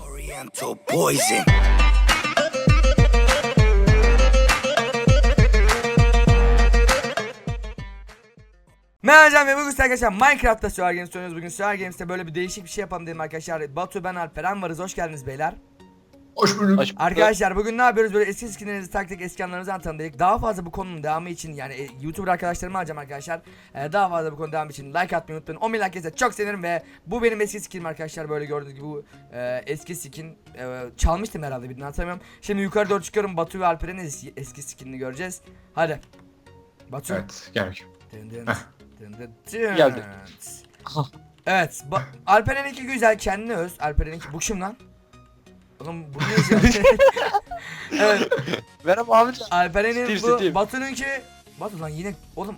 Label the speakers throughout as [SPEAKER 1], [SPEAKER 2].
[SPEAKER 1] Oriental poison.
[SPEAKER 2] Merhaba ve bugün arkadaşlar Minecraft'ta Süper Games oynuyoruz. Bugün Süper Games'te böyle bir değişik bir şey yapalım dedim arkadaşlar. Batu ben Alperen varız. Hoş geldiniz beyler.
[SPEAKER 3] Hoş bulduk.
[SPEAKER 4] Hoş-
[SPEAKER 2] Arkadaşlar bugün ne yapıyoruz? Böyle eski skinlerinizi taktık, eski anlarınızı dedik. Daha fazla bu konunun devamı için yani e, YouTuber arkadaşlarımı alacağım arkadaşlar. E, daha fazla bu konu devamı için like atmayı unutmayın. 10 bin like gelirse çok sevinirim ve bu benim eski skinim arkadaşlar. Böyle gördüğünüz gibi bu e, eski skin e, çalmıştım herhalde birini hatırlamıyorum. Şimdi yukarı doğru çıkıyorum. Batu ve Alperen'in eski, eski skinini göreceğiz. Hadi. Batu.
[SPEAKER 3] Evet gel.
[SPEAKER 2] Dın dın
[SPEAKER 3] Heh.
[SPEAKER 2] dın dın dın.
[SPEAKER 4] Geldi.
[SPEAKER 2] Evet. Ba- Alperen'inki güzel kendine öz. Alperen'inki bu kim lan? Oğlum bu ne iş ya? evet.
[SPEAKER 4] Merhaba amca.
[SPEAKER 2] Alperen'in
[SPEAKER 4] Steve,
[SPEAKER 2] bu
[SPEAKER 4] Steve.
[SPEAKER 2] Batu'nunki Batu lan yine oğlum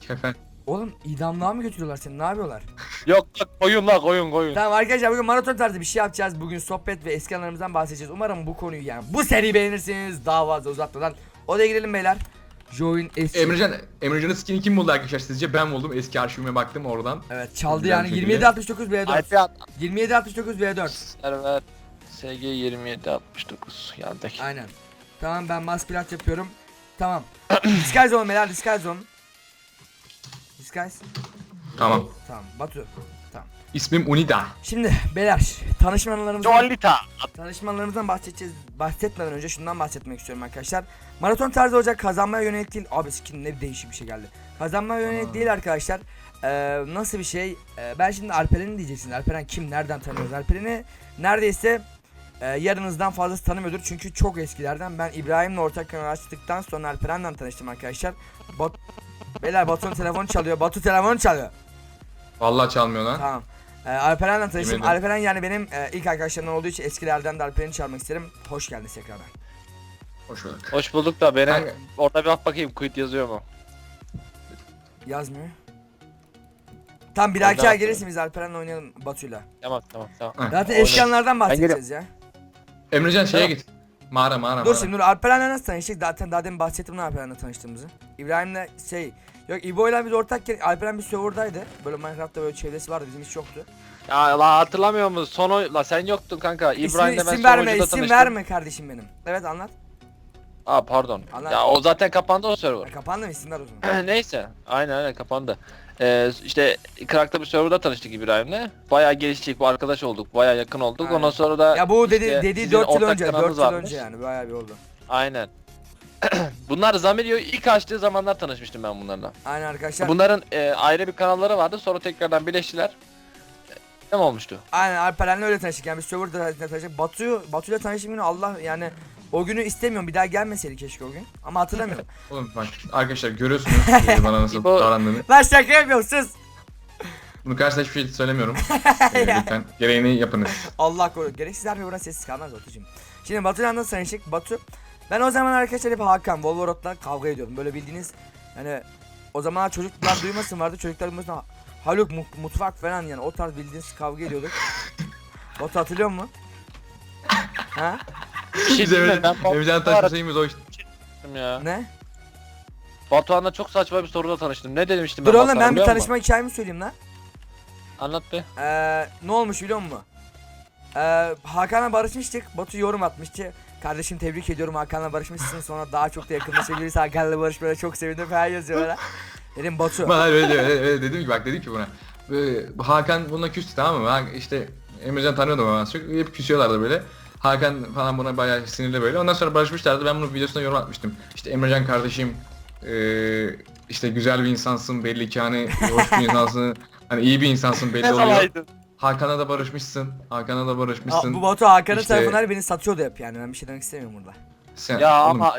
[SPEAKER 3] Kefen.
[SPEAKER 2] oğlum idamlığa mı götürüyorlar seni ne yapıyorlar?
[SPEAKER 4] Yok yok koyun la koyun koyun.
[SPEAKER 2] tamam arkadaşlar bugün maraton tarzı bir şey yapacağız. Bugün sohbet ve eski anılarımızdan bahsedeceğiz. Umarım bu konuyu yani bu seriyi beğenirsiniz. Daha fazla uzatmadan odaya girelim beyler. Join eski.
[SPEAKER 3] Emrecan, Emrecan'ın skin'i kim buldu arkadaşlar sizce? Ben buldum. Eski arşivime baktım oradan.
[SPEAKER 2] Evet çaldı yani
[SPEAKER 3] şekilde.
[SPEAKER 2] 27 69 V4.
[SPEAKER 4] Alper
[SPEAKER 2] 27 69 V4.
[SPEAKER 4] server SG 2769 geldik.
[SPEAKER 2] Aynen. Tamam ben mass plat yapıyorum. Tamam. disguise zone beyler disguise zone. Disguise.
[SPEAKER 3] Tamam.
[SPEAKER 2] Tamam Batu. Tamam.
[SPEAKER 3] İsmim Unida.
[SPEAKER 2] Şimdi beyler tanışmalarımızdan
[SPEAKER 4] Jolita.
[SPEAKER 2] tanışmalarımızdan bahsedeceğiz. Bahsetmeden önce şundan bahsetmek istiyorum arkadaşlar. Maraton tarzı olacak kazanmaya yönelik değil. Abi skin ne değişik bir şey geldi. Kazanmaya yönelik
[SPEAKER 3] Aa.
[SPEAKER 2] değil arkadaşlar. Ee, nasıl bir şey? Ee, ben şimdi Alperen'i diyeceksiniz. Alperen kim? Nereden tanıyoruz? Alperen'i neredeyse e, yarınızdan fazlası tanımıyordur. Çünkü çok eskilerden. Ben İbrahim'le ortak kanal açtıktan sonra Alperen'le tanıştım arkadaşlar. Bat Beyler Batu'nun telefonu çalıyor. Batu telefonu çalıyor.
[SPEAKER 3] Vallahi çalmıyor lan.
[SPEAKER 2] Tamam. Ee, Alperen'le tanıştım.
[SPEAKER 3] Yemin.
[SPEAKER 2] Alperen yani benim e, ilk arkadaşlarımdan olduğu için eskilerden de Alperen'i çağırmak isterim. Hoş geldiniz tekrardan.
[SPEAKER 3] Hoş bulduk.
[SPEAKER 4] Hoş bulduk da beni
[SPEAKER 3] Kanka,
[SPEAKER 4] orada bir bak bakayım quit yazıyor mu?
[SPEAKER 2] Yazmıyor. Tam bir dahaki ay
[SPEAKER 4] atıyor.
[SPEAKER 2] gelirsiniz Alperen'le oynayalım Batu'yla.
[SPEAKER 4] Tamam tamam tamam.
[SPEAKER 2] Zaten
[SPEAKER 4] Oyna.
[SPEAKER 2] eski anlardan
[SPEAKER 4] Ben
[SPEAKER 2] bahsedeceğiz ya.
[SPEAKER 3] Emrecan şeye
[SPEAKER 4] Tamam.
[SPEAKER 3] git. Mağara mağara
[SPEAKER 2] Dur
[SPEAKER 3] mağara.
[SPEAKER 2] şimdi dur Alperen'le nasıl tanıştık? Zaten daha demin bahsettim ne Alperen'le tanıştığımızı. İbrahim'le şey Yok İbo'yla biz ortakken Alperen bir serverdaydı. Böyle Minecraft'ta böyle çevresi vardı bizim hiç yoktu.
[SPEAKER 4] Ya la hatırlamıyor musun? Son oy... La sen yoktun kanka.
[SPEAKER 2] İsim,
[SPEAKER 4] İbrahim'le ben
[SPEAKER 2] isim
[SPEAKER 4] son
[SPEAKER 2] verme
[SPEAKER 4] oyuncuda
[SPEAKER 2] isim
[SPEAKER 4] tanıştım.
[SPEAKER 2] verme kardeşim benim. Evet anlat.
[SPEAKER 4] Aa pardon.
[SPEAKER 2] Anlat.
[SPEAKER 4] Ya o zaten kapandı o server.
[SPEAKER 2] Ha, kapandı mı isimler o zaman?
[SPEAKER 4] Neyse. Aynen aynen kapandı. Ee, işte Krak'ta bir serverda tanıştık İbrahim'le. Bayağı geliştik, bu arkadaş olduk, bayağı yakın olduk.
[SPEAKER 2] Aynen.
[SPEAKER 4] Ondan sonra da
[SPEAKER 2] Ya bu dedi
[SPEAKER 4] işte
[SPEAKER 2] dediği
[SPEAKER 4] sizin
[SPEAKER 2] 4 yıl
[SPEAKER 4] ortak
[SPEAKER 2] önce 4
[SPEAKER 4] kanalınız
[SPEAKER 2] yıl
[SPEAKER 4] varmış.
[SPEAKER 2] önce yani bayağı bir oldu.
[SPEAKER 4] Aynen. Bunlar Zamilio ilk açtığı zamanlar tanışmıştım ben bunlarla.
[SPEAKER 2] Aynen arkadaşlar.
[SPEAKER 4] Bunların e, ayrı bir kanalları vardı. Sonra tekrardan birleştiler. Ne olmuştu?
[SPEAKER 2] Aynen Alperen'le öyle tanıştık yani biz serverda tanıştık. Batu Batu'yla tanıştığım günü Allah yani o günü istemiyorum bir daha gelmeseydi keşke o gün. Ama hatırlamıyorum.
[SPEAKER 3] Oğlum bak arkadaşlar görüyorsunuz e, bana nasıl
[SPEAKER 4] İbo-
[SPEAKER 3] davrandığını.
[SPEAKER 2] Lan şaka yapıyorum sus.
[SPEAKER 3] Bunu karşısında hiçbir şey söylemiyorum. Ee, lütfen gereğini yapınız.
[SPEAKER 2] Allah korusun. Gereksiz her buna sessiz kalmaz Batu'cum. Şimdi Batu'yla nasıl tanıştık? Batu. Ben o zaman arkadaşlar hep Hakan, Volvorot'la kavga ediyordum. Böyle bildiğiniz yani o zaman çocuklar duymasın vardı. Çocuklar duymasın. Haluk mu- mutfak falan yani o tarz bildiğiniz kavga ediyorduk. Batu hatırlıyor musun? ha?
[SPEAKER 4] Bir şey
[SPEAKER 3] Biz
[SPEAKER 4] diyeyim mi?
[SPEAKER 3] Emrecan,
[SPEAKER 4] Ben Batuhan'la
[SPEAKER 3] o işte.
[SPEAKER 4] tanıştım ya.
[SPEAKER 2] Ne?
[SPEAKER 4] Batuhan'la çok saçma bir soruda tanıştım. Ne demiştim
[SPEAKER 2] Dur
[SPEAKER 4] ben
[SPEAKER 2] oğlum
[SPEAKER 4] Batuhan'a
[SPEAKER 2] ben bir
[SPEAKER 4] biliyor musun?
[SPEAKER 2] tanışma hikayemi söyleyeyim lan.
[SPEAKER 4] Anlat be.
[SPEAKER 2] Ee, ne olmuş biliyor musun? Ee, Hakan'la barışmıştık. Batu yorum atmıştı. Kardeşim tebrik ediyorum Hakan'la barışmışsın. Sonra daha çok da yakınlaşabiliriz. Hakan'la barışmaya çok sevindim falan yazıyor böyle. Dedim Batu.
[SPEAKER 3] Ben öyle, öyle, öyle dedim ki bak dedim ki buna. Böyle, Hakan bununla küstü tamam mı? Ha, işte Emrecan tanıyordum ben az çok. Hep küsüyorlardı böyle. Hakan falan buna bayağı sinirli böyle. Ondan sonra barışmışlardı. Ben bunun videosuna yorum atmıştım. İşte Emrecan kardeşim eee işte güzel bir insansın belli ki hani hoş bir insansın. Hani iyi bir insansın belli oluyor. Hakan'a da barışmışsın. Hakan'a da
[SPEAKER 2] Aa,
[SPEAKER 3] barışmışsın.
[SPEAKER 2] bu Batu Hakan'ın
[SPEAKER 3] İşte-
[SPEAKER 2] tarafından beni satıyordu hep yani. Ben bir şey demek istemiyorum burada.
[SPEAKER 3] Sen,
[SPEAKER 4] Ya
[SPEAKER 3] oğlum,
[SPEAKER 4] ama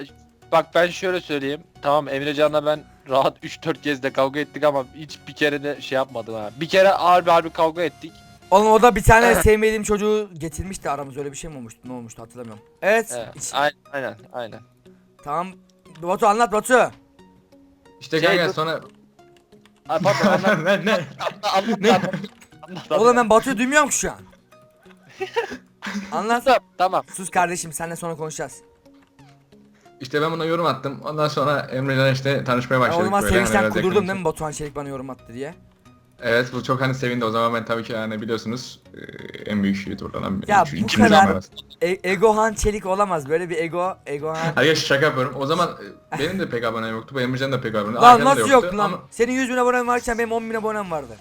[SPEAKER 4] bak ben şöyle söyleyeyim. Tamam Emrecan'la ben rahat 3-4 kez de kavga ettik ama hiç bir kere de şey yapmadım ha. Bir kere harbi harbi kavga ettik.
[SPEAKER 2] Oğlum o da bir tane sevmediğim çocuğu getirmişti aramız öyle bir şey mi olmuştu? Ne olmuştu hatırlamıyorum. Evet.
[SPEAKER 4] Evet. Aynen aynen aynen.
[SPEAKER 2] tamam. Batu anlat Batu.
[SPEAKER 3] işte
[SPEAKER 4] Şey,
[SPEAKER 3] kanka
[SPEAKER 4] dur-
[SPEAKER 3] sonra
[SPEAKER 4] Ay pardon anlat.
[SPEAKER 3] ne ne?
[SPEAKER 4] anlat, anlat, anlat, anlat,
[SPEAKER 2] Oğlum ben Batu'yu duymuyorum ki şu an. Anlat.
[SPEAKER 4] Tamam, Tamam.
[SPEAKER 2] Sus kardeşim seninle sonra konuşacağız.
[SPEAKER 3] İşte ben buna yorum attım. Ondan sonra Emrecan işte tanışmaya başladık
[SPEAKER 2] zaman
[SPEAKER 3] böyle.
[SPEAKER 2] sevinçten
[SPEAKER 3] hani
[SPEAKER 2] kudurdum değil mi Batuhan Çelik bana yorum attı diye.
[SPEAKER 3] Evet bu çok hani sevindi. O zaman ben tabii ki yani biliyorsunuz e, en büyük YouTuber'lardan biri.
[SPEAKER 2] Ya bu kadar-. E- Egohan Çelik olamaz. Böyle bir ego Egohan.
[SPEAKER 3] Arkadaşlar şaka yapıyorum. O zaman e, benim de pek abonem yoktu. Bu Emrecan'ın da pek abonem
[SPEAKER 2] Lan
[SPEAKER 3] da
[SPEAKER 2] nasıl
[SPEAKER 3] yoktu
[SPEAKER 2] yok lan?
[SPEAKER 3] ama-
[SPEAKER 2] Senin 100 bin abonen varken benim 10 bin abonem vardı.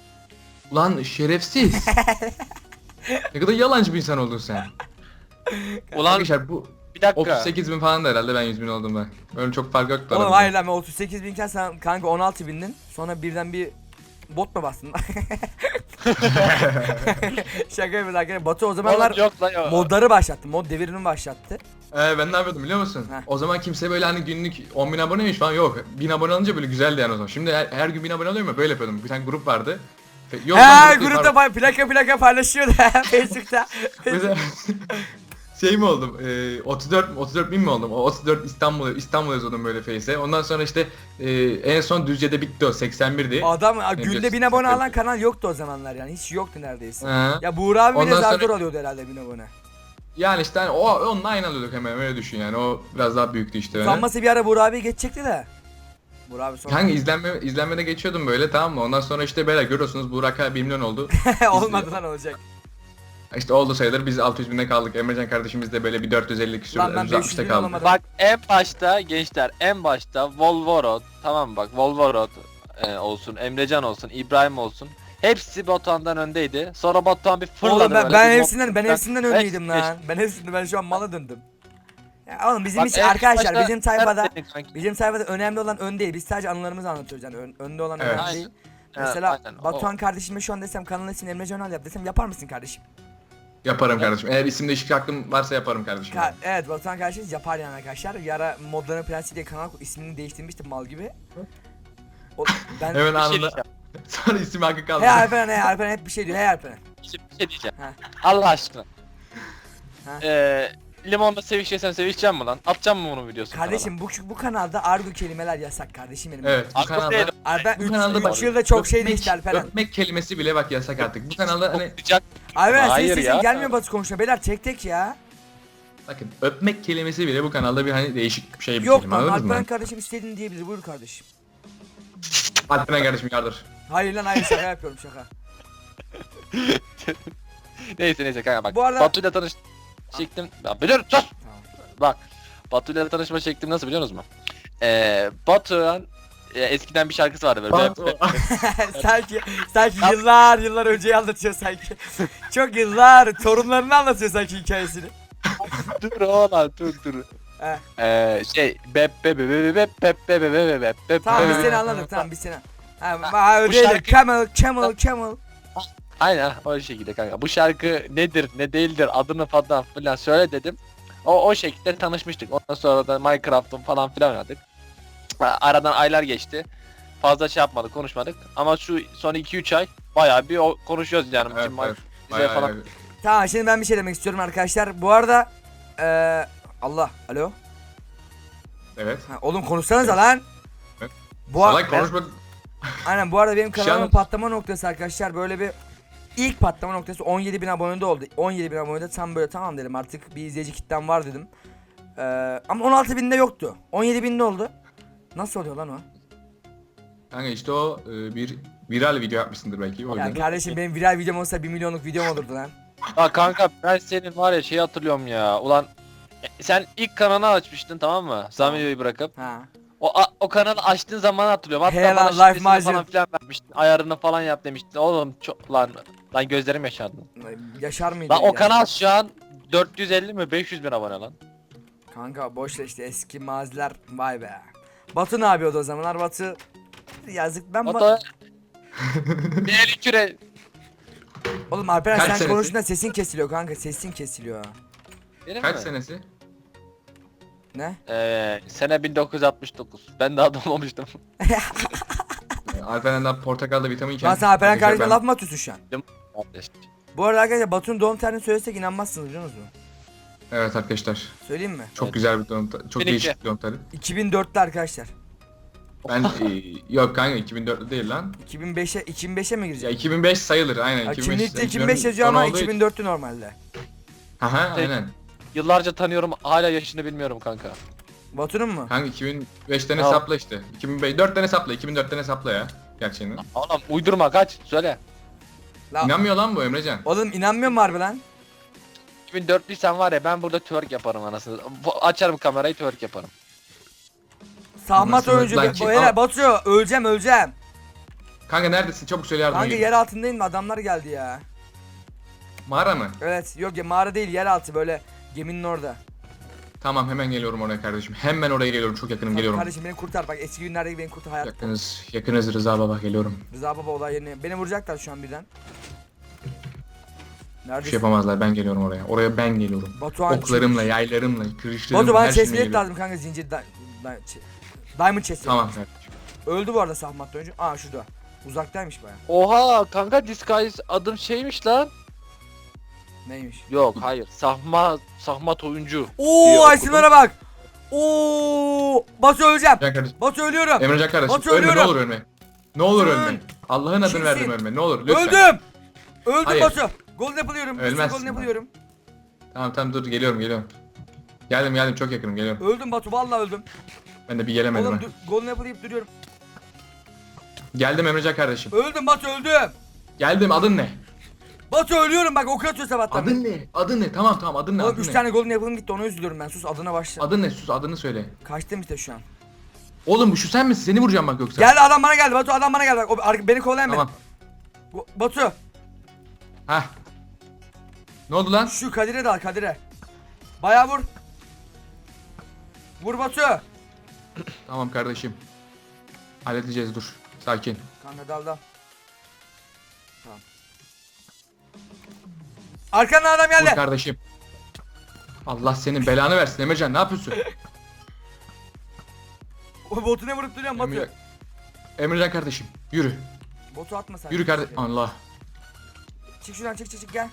[SPEAKER 3] Lan şerefsiz. ne kadar yalancı bir insan oldun sen.
[SPEAKER 4] Ulan
[SPEAKER 3] Arkadaşlar bu
[SPEAKER 4] bir dakika.
[SPEAKER 3] 38 bin falan da herhalde ben 100 bin olduğumda. Öyle çok fark yoktu.
[SPEAKER 2] Oğlum hayır lan ben 38 binken sen kanka 16 bindin. Sonra birden bir bot mu bastın? Şaka yapıyoruz arkadaşlar. Batu o
[SPEAKER 4] Oğlum
[SPEAKER 2] zamanlar
[SPEAKER 4] yok lan yok.
[SPEAKER 2] modları başlattı. Mod devrimi başlattı.
[SPEAKER 3] Ee, ben ne yapıyordum biliyor musun?
[SPEAKER 2] Heh.
[SPEAKER 3] O zaman kimse böyle hani günlük 10 bin aboneymiş falan yok. 1000 abone alınca böyle güzeldi yani o zaman. Şimdi her, her gün 1000 abone alıyorum ya böyle yapıyordum. Bir tane grup vardı. Fe- Yok, lan
[SPEAKER 2] He
[SPEAKER 3] grup değil,
[SPEAKER 2] grupta
[SPEAKER 3] pardon.
[SPEAKER 2] pay- plaka plaka paylaşıyordu Facebook'ta.
[SPEAKER 3] Mesela şey mi oldum? Ee, 34 34 bin mi oldum? O 34 İstanbul İstanbul yazıyordum böyle Face'e. Ondan sonra işte e, en son Düzce'de bitti o 81'di.
[SPEAKER 2] Adam a, günde
[SPEAKER 3] diyorsun?
[SPEAKER 2] 1000 abone alan kanal yoktu o zamanlar yani. Hiç yoktu neredeyse.
[SPEAKER 3] Ha.
[SPEAKER 2] Ya Buğra abi bile
[SPEAKER 3] Ondan
[SPEAKER 2] zar
[SPEAKER 3] sonra-
[SPEAKER 2] zor alıyordu herhalde 1000 abone.
[SPEAKER 3] Yani işte hani o onunla aynı alıyorduk hemen öyle düşün yani. O biraz daha büyüktü işte. öyle.
[SPEAKER 2] Sanması bir ara Buğra abi geçecekti de. Buğra abi sonra
[SPEAKER 3] Kanka izlenme izlenmede geçiyordum böyle tamam mı? Ondan sonra işte böyle görüyorsunuz Burak abi 1 milyon oldu.
[SPEAKER 2] olmadı lan olacak.
[SPEAKER 3] İşte oldu sayılır biz 600 binde kaldık. Emrecan kardeşimiz de böyle bir 450 küsür
[SPEAKER 2] Lan ben 500
[SPEAKER 3] 460'ta
[SPEAKER 2] bin
[SPEAKER 3] kaldı.
[SPEAKER 2] olamadım.
[SPEAKER 4] Bak en başta gençler en başta Volvorod tamam mı bak Volvorod e, olsun Emrecan olsun İbrahim olsun hepsi Batuhan'dan öndeydi. Sonra Batuhan bir fırladı
[SPEAKER 2] Oğlum ben,
[SPEAKER 4] böyle,
[SPEAKER 2] ben
[SPEAKER 4] bir
[SPEAKER 2] hepsinden ben hepsinden öndeydim
[SPEAKER 4] beş.
[SPEAKER 2] lan. Ben hepsinden ben şu an mala döndüm. Ya oğlum bizim
[SPEAKER 4] Bak,
[SPEAKER 2] hiç
[SPEAKER 4] en
[SPEAKER 2] arkadaşlar
[SPEAKER 4] başta
[SPEAKER 2] bizim sayfada
[SPEAKER 4] sen dedin kanki.
[SPEAKER 2] bizim sayfada önemli olan ön değil. Biz sadece anılarımızı anlatıyoruz yani ön- önde olan
[SPEAKER 3] Evet.
[SPEAKER 2] önemli değil.
[SPEAKER 4] Evet,
[SPEAKER 2] Mesela
[SPEAKER 4] aynen, o.
[SPEAKER 2] Batuhan kardeşime şu an desem kanalın ismini Emre Canal yap desem yapar mısın kardeşim?
[SPEAKER 3] Yaparım kardeşim. Eğer isim değişikliği hakkım varsa yaparım kardeşim.
[SPEAKER 2] Ka- evet Batuhan kardeşimiz yapar yani arkadaşlar. Yara modların prensi diye kanal ismini değiştirmiştim mal gibi. O, ben
[SPEAKER 3] Hemen
[SPEAKER 4] Bir şey
[SPEAKER 3] anında.
[SPEAKER 4] diyeceğim.
[SPEAKER 3] Sonra isim hakkı kaldı.
[SPEAKER 2] Hey Alperen hey Alperen hep bir şey diyor hey Alperen.
[SPEAKER 4] Bir şey- bir şey diyeceğim.
[SPEAKER 2] Ha.
[SPEAKER 4] Allah aşkına.
[SPEAKER 2] Ha.
[SPEAKER 4] Eee limonla sevişeceksen sevişeceğim mi lan? Atacağım mı bunun videosunu?
[SPEAKER 2] Kardeşim bu bu kanalda argo kelimeler yasak kardeşim benim.
[SPEAKER 3] Evet bu
[SPEAKER 4] Arka
[SPEAKER 3] kanalda
[SPEAKER 4] değil.
[SPEAKER 2] Alperen
[SPEAKER 3] Bu
[SPEAKER 2] 3
[SPEAKER 3] kanalda bak-
[SPEAKER 2] yılda çok şey
[SPEAKER 3] öpmek-
[SPEAKER 2] değişti Alperen.
[SPEAKER 3] Öpmek kelimesi bile bak yasak artık. Bu kanalda hani
[SPEAKER 4] Koklayacak.
[SPEAKER 2] Alperen senin
[SPEAKER 4] Hayır
[SPEAKER 2] sesin
[SPEAKER 4] ya.
[SPEAKER 2] gelmiyor Batu konuşma beyler tek tek ya.
[SPEAKER 3] bakın öpmek kelimesi bile bu kanalda bir hani değişik bir şey bir
[SPEAKER 2] Yok
[SPEAKER 3] kelime
[SPEAKER 2] lan
[SPEAKER 3] anladınız
[SPEAKER 2] Alperen kardeşim istediğini diyebilir buyur kardeşim.
[SPEAKER 3] Alperen kardeşim yardır.
[SPEAKER 2] Hayır lan hayır şaka yapıyorum şaka.
[SPEAKER 4] Neyse neyse kanka bak.
[SPEAKER 2] Bu arada-
[SPEAKER 4] Batu'yla tanış şeklim. Ya biliyorum sus. Bak. Batu'yla tanışma şeklim nasıl biliyor musunuz? Eee Batu'nun e, eskiden bir şarkısı vardı böyle.
[SPEAKER 3] Batu.
[SPEAKER 2] Sanki sanki yıllar yıllar önceyi anlatıyor sanki. Çok yıllar torunlarını anlatıyor sanki hikayesini.
[SPEAKER 4] dur oğlan dur dur.
[SPEAKER 2] He.
[SPEAKER 4] Eee şey bep bep bep bep bep bep bep bep bep bep bep
[SPEAKER 2] Tamam biz
[SPEAKER 4] bep.
[SPEAKER 2] seni anladık tamam biz seni. Ha, ha öyle
[SPEAKER 4] şarkı-
[SPEAKER 2] Camel, camel, camel.
[SPEAKER 4] Aynen o şekilde kanka. Bu şarkı nedir ne değildir adını falan filan söyle dedim. O o şekilde tanışmıştık. Ondan sonra da Minecraft'ın falan filan oynadık. Aradan aylar geçti. Fazla şey yapmadık, konuşmadık. Ama şu son 2-3 ay bayağı bir o- konuşuyoruz yani.
[SPEAKER 3] Evet,
[SPEAKER 4] Bizim
[SPEAKER 3] evet.
[SPEAKER 4] bize
[SPEAKER 3] Bayağı
[SPEAKER 4] falan.
[SPEAKER 2] Tamam şimdi ben bir şey demek istiyorum arkadaşlar. Bu arada eee Allah alo.
[SPEAKER 3] Evet.
[SPEAKER 2] Ha, oğlum konuşsanıza lan.
[SPEAKER 3] Evet.
[SPEAKER 2] Bu
[SPEAKER 3] Salak konuşma.
[SPEAKER 2] Aynen bu arada benim kanalımın
[SPEAKER 3] an-
[SPEAKER 2] patlama noktası arkadaşlar böyle bir ilk patlama noktası 17 bin abonede oldu. 17 bin abonede tam böyle tamam dedim artık bir izleyici kitlem var dedim. Ee, ama 16 binde yoktu. 17 binde oldu. Nasıl oluyor lan o?
[SPEAKER 3] Kanka işte o e, bir viral video yapmışsındır belki o
[SPEAKER 2] Ya
[SPEAKER 3] yüzden.
[SPEAKER 2] kardeşim benim viral videom olsa 1 milyonluk videom olurdu lan.
[SPEAKER 4] Ha kanka ben senin var ya şey hatırlıyorum ya. Ulan e, sen ilk kanalı açmıştın tamam mı? Zamiyo'yu bırakıp.
[SPEAKER 2] Ha.
[SPEAKER 4] O a- o kanalı açtığın zamanı hatırlıyorum. Hatta
[SPEAKER 2] He lan,
[SPEAKER 4] bana
[SPEAKER 2] Life
[SPEAKER 4] şifresini falan filan vermiştin. Ayarını falan yap demiştin. Oğlum çok lan lan gözlerim yaşardı.
[SPEAKER 2] Yaşar mıydı?
[SPEAKER 4] Lan o kanal şu an 450 mi 500 bin abone lan.
[SPEAKER 2] Kanka boş ver işte eski maziler vay be. Batu ne yapıyordu o zamanlar? Batu yazık ben
[SPEAKER 4] O
[SPEAKER 2] ba-
[SPEAKER 4] da bir eli küre.
[SPEAKER 2] Oğlum Alperen
[SPEAKER 3] Kaç
[SPEAKER 2] sen
[SPEAKER 3] senesi?
[SPEAKER 2] konuştuğunda sesin kesiliyor kanka sesin kesiliyor.
[SPEAKER 4] Benim
[SPEAKER 3] Kaç
[SPEAKER 4] mi?
[SPEAKER 3] senesi?
[SPEAKER 2] Ne?
[SPEAKER 4] Ee, sene 1969. Ben daha doğmamıştım.
[SPEAKER 3] E, Alperen'den portakallı vitamin iken.
[SPEAKER 2] Lan sen Alperen kardeşine
[SPEAKER 3] ben-
[SPEAKER 2] laf mı atıyorsun şu an?
[SPEAKER 4] Kardeş.
[SPEAKER 2] Bu arada arkadaşlar Batu'nun doğum tarihini söylesek inanmazsınız biliyor musunuz?
[SPEAKER 3] Evet arkadaşlar.
[SPEAKER 2] Söyleyeyim mi?
[SPEAKER 3] Çok
[SPEAKER 4] Evet.
[SPEAKER 3] güzel bir doğum ta- Çok
[SPEAKER 4] Benimki.
[SPEAKER 3] değişik bir doğum tarihi.
[SPEAKER 2] 2004'te arkadaşlar.
[SPEAKER 3] Ben e, yok kanka 2004'lü değil lan.
[SPEAKER 2] 2005'e 2005'e mi
[SPEAKER 3] Ya
[SPEAKER 2] girecek?
[SPEAKER 3] 2005 sayılır aynen.
[SPEAKER 2] Ya
[SPEAKER 3] 2005
[SPEAKER 2] kimlikte 2005 yazıyor ama 2004'tü normalde.
[SPEAKER 3] Haha aynen.
[SPEAKER 4] Yıllarca tanıyorum hala yaşını bilmiyorum kanka.
[SPEAKER 2] Batu'nun mu?
[SPEAKER 3] Kanka 2005'ten
[SPEAKER 4] Tamam.
[SPEAKER 3] hesapla işte. 2005 4'ten hesapla 2004'ten hesapla ya. gerçeğini.
[SPEAKER 4] Oğlum uydurma kaç söyle.
[SPEAKER 2] La,
[SPEAKER 3] İnanmıyor lan bu Emrecan.
[SPEAKER 2] oğlum inanmıyor mu harbi lan?
[SPEAKER 4] 2004'lüysen var ya ben burada twerk yaparım anasını. Bu- Açarım kamerayı twerk yaparım.
[SPEAKER 2] Sahmat oyuncu.
[SPEAKER 3] Lan
[SPEAKER 2] Beyler. Batu öleceğim öleceğim.
[SPEAKER 3] Kanka neredesin? Çabuk söyle yardıma
[SPEAKER 2] Kanka
[SPEAKER 3] gel.
[SPEAKER 2] yer altındayım? Adamlar geldi ya.
[SPEAKER 3] Mağara mı?
[SPEAKER 2] Evet yok ya mağara değil yer altı böyle geminin orada.
[SPEAKER 3] Tamam hemen geliyorum oraya kardeşim. Hemen oraya geliyorum. Çok yakınım geliyorum.
[SPEAKER 2] Kardeşim beni kurtar bak eski günlerdeki beni kurtar hayat.
[SPEAKER 3] Yakınız, yakınız Rıza baba geliyorum.
[SPEAKER 2] Rıza baba olay yerine. Beni vuracaklar şu an birden.
[SPEAKER 3] Bir
[SPEAKER 2] Neredesin?
[SPEAKER 3] şey yapamazlar ben geliyorum oraya. Oraya ben geliyorum.
[SPEAKER 2] Batuhan
[SPEAKER 3] Oklarımla, yaylarımla, kırışlarımla
[SPEAKER 2] Batu bana
[SPEAKER 3] her şeyimle
[SPEAKER 2] chest plate
[SPEAKER 3] geliyorum.
[SPEAKER 2] lazım kanka zincir da, da- ç- Diamond chest.
[SPEAKER 3] Tamam kardeşim.
[SPEAKER 2] Öldü bu arada Sahmat oyuncu. Aa şurada. Uzaktaymış baya.
[SPEAKER 4] Oha kanka disguise adım şeymiş lan.
[SPEAKER 2] Neymiş?
[SPEAKER 4] Yok hayır. Sahma Sahmat oyuncu.
[SPEAKER 2] Oo
[SPEAKER 4] okudum.
[SPEAKER 2] isimlere bak. Oo Batu öleceğim.
[SPEAKER 3] Can kardeşim.
[SPEAKER 2] Batu ölüyorum.
[SPEAKER 3] Emrecan kardeşim
[SPEAKER 2] Batu
[SPEAKER 3] ölme ne
[SPEAKER 2] ölüyorum.
[SPEAKER 3] olur ölme. Ne olur
[SPEAKER 2] Öl.
[SPEAKER 3] ölme. Allah'ın adını
[SPEAKER 2] Kimsin?
[SPEAKER 3] verdim ölme. Ne olur lütfen.
[SPEAKER 2] Öldüm. Öldüm
[SPEAKER 3] Hayır.
[SPEAKER 2] Batu. Golden yapılıyorum.
[SPEAKER 3] Ölmezsin
[SPEAKER 2] Golden
[SPEAKER 3] lan.
[SPEAKER 2] yapılıyorum.
[SPEAKER 3] Tamam tamam dur geliyorum geliyorum. Geldim geldim çok yakınım geliyorum.
[SPEAKER 2] Öldüm Batu vallahi öldüm.
[SPEAKER 3] Ben de bir gelemedim
[SPEAKER 2] Oğlum
[SPEAKER 3] ha.
[SPEAKER 2] dur, golden yapılayıp duruyorum.
[SPEAKER 3] Geldim Emrecan kardeşim.
[SPEAKER 2] Öldüm Batu öldüm.
[SPEAKER 3] Geldim adın ne?
[SPEAKER 2] Batu ölüyorum bak ok atıyor sabahtan.
[SPEAKER 3] Adın ne? Adın ne? Tamam tamam adın ne?
[SPEAKER 2] Oğlum
[SPEAKER 3] Adın
[SPEAKER 2] 3
[SPEAKER 3] ne?
[SPEAKER 2] tane golden yapılım gitti ona üzülüyorum ben. Sus adına başla.
[SPEAKER 3] Adın ne? Sus adını söyle.
[SPEAKER 2] Kaçtım işte şu an.
[SPEAKER 3] Oğlum bu şu sen misin? Seni vuracağım bak yoksa.
[SPEAKER 2] Geldi adam bana geldi Batu adam bana geldi bak. O, ar- beni kovalayan
[SPEAKER 3] Tamam.
[SPEAKER 2] beni. Batu
[SPEAKER 3] Hah. Ne oldu lan?
[SPEAKER 2] şu Kadir'e dal Kadir'e. Bayağı vur. Vur Batu.
[SPEAKER 3] Tamam kardeşim. Halledeceğiz dur. Sakin.
[SPEAKER 2] Kanka dal dal. Tamam. Arkandan adam
[SPEAKER 3] Vur
[SPEAKER 2] geldi.
[SPEAKER 3] kardeşim. Allah senin belanı versin Emrecan ne yapıyorsun?
[SPEAKER 2] O botu ne vurup duruyorsun Batu?
[SPEAKER 3] Emre... Emrecan kardeşim yürü.
[SPEAKER 2] Botu atma sen.
[SPEAKER 3] Yürü kardeşim. Allah.
[SPEAKER 2] Çık şuradan çık çık çık gel.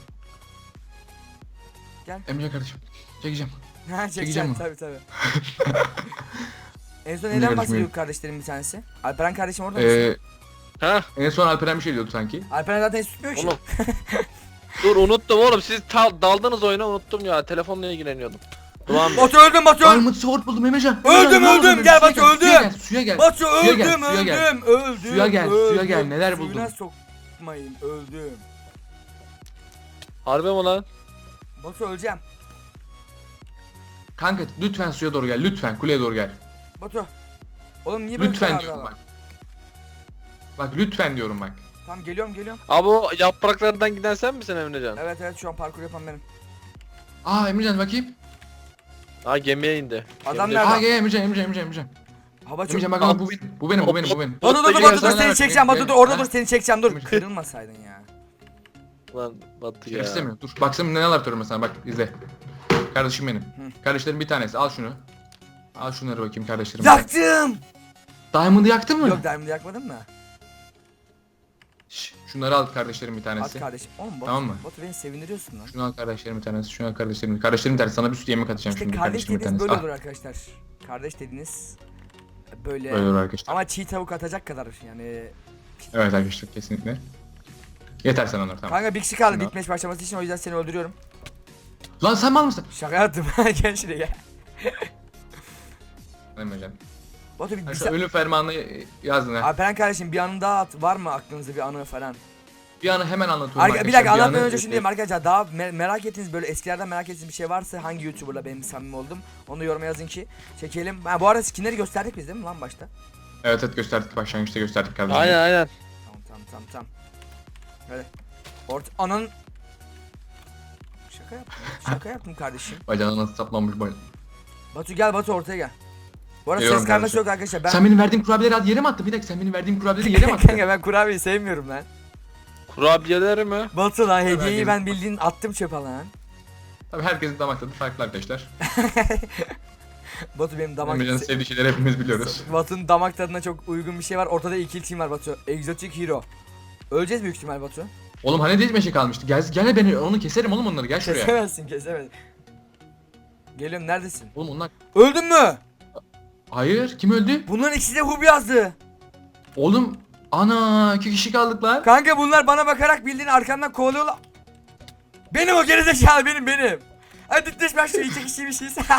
[SPEAKER 3] Emrecan kardeşim. Çekeceğim.
[SPEAKER 2] Ha
[SPEAKER 3] Çekeceğim
[SPEAKER 2] çekeceğim
[SPEAKER 3] mi?
[SPEAKER 2] tabi tabi. en son neden
[SPEAKER 3] kardeşim,
[SPEAKER 2] bahsediyor kardeşlerim bir tanesi? Alperen kardeşim orada mısın?
[SPEAKER 3] Ee,
[SPEAKER 4] Ha?
[SPEAKER 3] en son Alperen bir şey diyordu sanki.
[SPEAKER 2] Alperen zaten hiç tutmuyor ki.
[SPEAKER 4] Oğlum. Dur unuttum oğlum siz ta- daldınız oyuna unuttum ya telefonla ilgileniyordum. Bey.
[SPEAKER 2] Batu öldüm Batu öldüm.
[SPEAKER 3] Diamond Sword buldum Emrecan.
[SPEAKER 2] Öldüm,
[SPEAKER 3] Emrecan, ne
[SPEAKER 2] öldüm, gel
[SPEAKER 3] Suya
[SPEAKER 2] Batu,
[SPEAKER 3] Suya
[SPEAKER 2] öldüm.
[SPEAKER 3] gel suya gel.
[SPEAKER 2] Batu
[SPEAKER 3] Suya gel,
[SPEAKER 2] öldüm
[SPEAKER 3] suya gel.
[SPEAKER 2] öldüm öldüm.
[SPEAKER 3] Suya gel, suya
[SPEAKER 2] öldüm.
[SPEAKER 3] gel, neler
[SPEAKER 2] Suyuna
[SPEAKER 3] buldun?
[SPEAKER 2] sokmayın öldüm.
[SPEAKER 4] Harbi mi lan?
[SPEAKER 2] Batu öleceğim.
[SPEAKER 3] Kanka lütfen suya doğru gel. Lütfen kuleye doğru gel.
[SPEAKER 2] Batu. Oğlum niye böyle
[SPEAKER 3] Lütfen diyorum bak. Bak lütfen diyorum bak.
[SPEAKER 2] Tamam geliyorum geliyorum.
[SPEAKER 4] Abi o yapraklardan giden sen misin Emrecan?
[SPEAKER 2] Evet evet şu an parkur yapan benim.
[SPEAKER 3] Aa Emrecan bakayım.
[SPEAKER 4] Ha gemiye indi.
[SPEAKER 2] Adam
[SPEAKER 4] Gemide-
[SPEAKER 2] nerede?
[SPEAKER 3] Aa gel Emrecan Emrecan Emrecan Emrecan.
[SPEAKER 2] Hava çok...
[SPEAKER 3] Emrecan bak ama bu benim. Bu benim bu benim bu benim.
[SPEAKER 2] Batu dur dur
[SPEAKER 4] Gel,
[SPEAKER 2] Batu dur
[SPEAKER 3] gel,
[SPEAKER 2] seni çekeceğim Batu dur orada dur seni çekeceğim dur. Kırılmasaydın ya.
[SPEAKER 4] Lan
[SPEAKER 3] Şey
[SPEAKER 4] ya.
[SPEAKER 3] istemiyor. Dur baksana neler atıyorum mesela bak izle. Kardeşim benim. Kardeşlerim bir tanesi al şunu. Al şunları bakayım kardeşlerim.
[SPEAKER 2] Yaktım.
[SPEAKER 3] Diamond'ı yaktın mı?
[SPEAKER 2] Yok diamond'ı yakmadın mı?
[SPEAKER 3] Şunları al kardeşlerim bir
[SPEAKER 2] At
[SPEAKER 3] tanesi.
[SPEAKER 2] kardeşim. Oğlum Batu,
[SPEAKER 3] Tamam mı?
[SPEAKER 2] Batu beni sevindiriyorsun lan.
[SPEAKER 3] Şunu al kardeşlerim bir tanesi. Şunu al kardeşlerim. Kardeşlerim bir tanesi. Sana bir sürü yemek atacağım
[SPEAKER 2] İşte
[SPEAKER 3] şimdi
[SPEAKER 2] kardeş
[SPEAKER 3] kardeşlerim bir
[SPEAKER 2] dediğiniz
[SPEAKER 3] tanesi.
[SPEAKER 2] böyle
[SPEAKER 3] Al.
[SPEAKER 2] olur arkadaşlar. Kardeş dediğiniz böyle.
[SPEAKER 3] Böyle olur arkadaşlar.
[SPEAKER 2] Ama çiğ tavuk atacak kadar yani.
[SPEAKER 3] Evet arkadaşlar kesinlikle. Yeter sen onlar tamam.
[SPEAKER 2] Kanka bir kişi kaldı
[SPEAKER 3] al.
[SPEAKER 2] bitmeş başlaması için o yüzden seni öldürüyorum.
[SPEAKER 3] Lan sen mal mısın?
[SPEAKER 2] Şaka yaptım. gel şuraya gel. Batu bir, bir
[SPEAKER 3] şu
[SPEAKER 2] sa-
[SPEAKER 3] ölüm fermanını yazdın ha.
[SPEAKER 2] Alperen kardeşim bir anın daha at. Var mı aklınızda bir anı falan?
[SPEAKER 3] Bir anı hemen anlatıyorum
[SPEAKER 2] Arka, bir
[SPEAKER 3] arkadaşlar.
[SPEAKER 2] dakika anlatmadan
[SPEAKER 3] anı-
[SPEAKER 2] önce şunu diyeyim arkadaşlar daha me- merak ettiğiniz böyle eskilerden merak ettiğiniz bir şey varsa hangi YouTuber'la benim samimi oldum onu yoruma yazın ki çekelim. Ha, bu arada skinleri gösterdik biz değil mi lan başta?
[SPEAKER 3] Evet evet gösterdik başlangıçta gösterdik kardeşim.
[SPEAKER 4] Aynen aynen.
[SPEAKER 2] Tamam tamam tamam tamam. Hadi. Ort anın Şaka yaptım. ya, Şaka yaptım kardeşim.
[SPEAKER 3] Bacağına nasıl saplanmış bay.
[SPEAKER 2] Batu gel Batu ortaya gel. Bu arada
[SPEAKER 3] Geliyorum
[SPEAKER 2] ses karması
[SPEAKER 3] kardeşim.
[SPEAKER 2] yok arkadaşlar. Ben
[SPEAKER 3] Sen benim verdiğim kurabiyeleri hadi yere mi attın? Bir dakika sen benim verdiğim kurabiyeleri yere mi attın?
[SPEAKER 2] Kanka ben kurabiyeyi sevmiyorum lan.
[SPEAKER 4] Kurabiyeleri mi?
[SPEAKER 2] Batu lan hediyeyi
[SPEAKER 3] verdiğim-
[SPEAKER 2] ben bildiğin attım çöpe lan.
[SPEAKER 3] Tabii herkesin damak tadı farklı arkadaşlar.
[SPEAKER 2] Batu benim damak
[SPEAKER 3] Emrecan'ın sevdiği şeyleri hepimiz biliyoruz.
[SPEAKER 2] Batu'nun damak tadına çok uygun bir şey var. Ortada ikili team var Batu. Exotic Hero. Öleceğiz büyük ihtimal Batu.
[SPEAKER 3] Oğlum hani değil meşe kalmıştı. Gel, gel beni onu keserim oğlum onları gel şuraya.
[SPEAKER 2] Kesemezsin kesemezsin. Geliyorum neredesin?
[SPEAKER 3] Oğlum onlar...
[SPEAKER 2] Öldün mü?
[SPEAKER 3] Hayır kim öldü?
[SPEAKER 2] Bunların ikisi de hub yazdı.
[SPEAKER 3] Oğlum ana iki kişi kaldık lan.
[SPEAKER 2] Kanka bunlar bana bakarak bildiğin arkamdan kovalıyorlar. Benim o gerizekalı benim benim. Hadi düş ben şu iki kişi bir şeyse.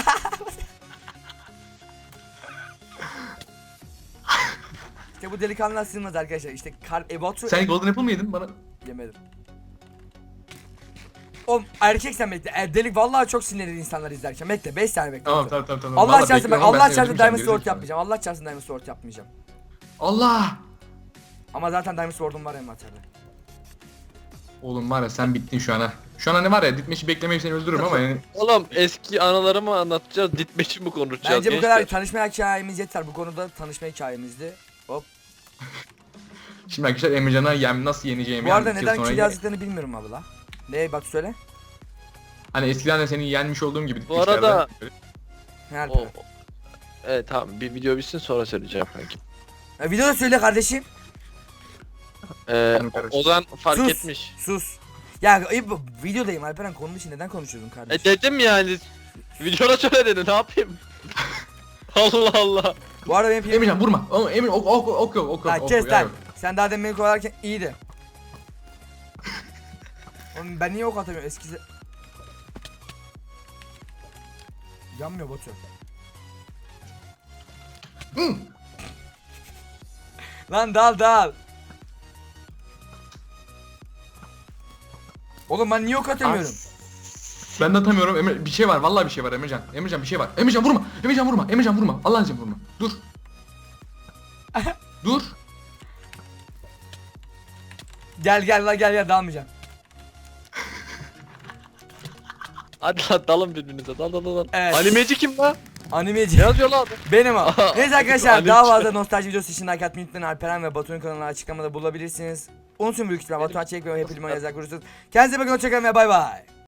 [SPEAKER 2] İşte bu delikanlılar sığmaz arkadaşlar. İşte kar e, Batu
[SPEAKER 3] Sen Golden Apple mı yedin bana?
[SPEAKER 2] yemedim. Oğlum erkek sen bekle. E, delik vallahi çok sinirli insanlar izlerken. Bekle 5 saniye bekle.
[SPEAKER 3] Tamam tamam tamam. tamam.
[SPEAKER 2] Allah çarpsın bak Allah çarpsın Diamond Sword yapmayacağım. Allah çarpsın Diamond Sword yapmayacağım.
[SPEAKER 3] Allah!
[SPEAKER 2] Ama zaten Diamond Sword'um var envanterde.
[SPEAKER 3] Oğlum var ya sen bittin şu an ha. Şu an hani var ya ditmeşi beklemeyip seni öldürürüm ama yani
[SPEAKER 4] Oğlum eski anılarımı anlatacağız. Ditmeçi mi konuşacağız?
[SPEAKER 2] Bence bu
[SPEAKER 4] gençler?
[SPEAKER 2] kadar tanışma hikayemiz yeter. Bu konuda tanışma hikayemizdi. Hop.
[SPEAKER 3] Şimdi arkadaşlar Emrecan'a yem nasıl yeneceğimi
[SPEAKER 2] Bu arada neden kill yazdıklarını bilmiyorum abla. Ne bak söyle.
[SPEAKER 3] Hani eskiden de seni yenmiş olduğum gibi
[SPEAKER 4] Bu arada-
[SPEAKER 2] Nerede?
[SPEAKER 4] O, o- Evet tamam bir video bitsin sonra söyleyeceğim kanki.
[SPEAKER 2] E, videoda söyle kardeşim.
[SPEAKER 4] Ee,
[SPEAKER 3] kardeşim.
[SPEAKER 4] Ozan fark
[SPEAKER 2] Sus.
[SPEAKER 4] etmiş.
[SPEAKER 2] Sus. Ya ayıp bu- videodayım Alperen konunun için neden konuşuyordun
[SPEAKER 4] E
[SPEAKER 2] kardeşim?
[SPEAKER 4] dedim yani. Videoda söyle dedi ne yapayım? Allah Allah.
[SPEAKER 2] Bu arada benim film...
[SPEAKER 3] Emrecan vurma. Oğlum Emre ok ok ok ok ok.
[SPEAKER 2] Lan kes
[SPEAKER 3] ok,
[SPEAKER 2] lan.
[SPEAKER 3] ok.
[SPEAKER 2] Sen daha demin beni kovalarken iyiydi. Oğlum ben niye ok atamıyorum eskisi... Yanmıyor Batu.
[SPEAKER 3] Hı.
[SPEAKER 2] Lan dal dal. Oğlum ben niye ok atamıyorum?
[SPEAKER 3] Ben de atamıyorum. Emre bir şey var. Vallahi bir şey var Emrecan. Emrecan bir şey var. Emrecan vurma. Emrecan vurma. Emrecan vurma. Allah için vurma. Dur. Dur.
[SPEAKER 2] Gel gel la gel gel dalmayacağım.
[SPEAKER 4] Hadi lan dalın birbirinize dal dal dal.
[SPEAKER 2] Evet.
[SPEAKER 4] Animeci kim lan?
[SPEAKER 2] Animeci.
[SPEAKER 4] Ne yazıyor lan?
[SPEAKER 2] Benim o. Neyse arkadaşlar daha fazla nostalji videosu için like atmayı unutmayın. Alperen ve Batu'nun kanalını açıklamada bulabilirsiniz. Unutmayın büyük ihtimalle Batuhan Çelik ve Happy Limon yazarak görürsünüz. Kendinize bakın hoşçakalın ve bay bay.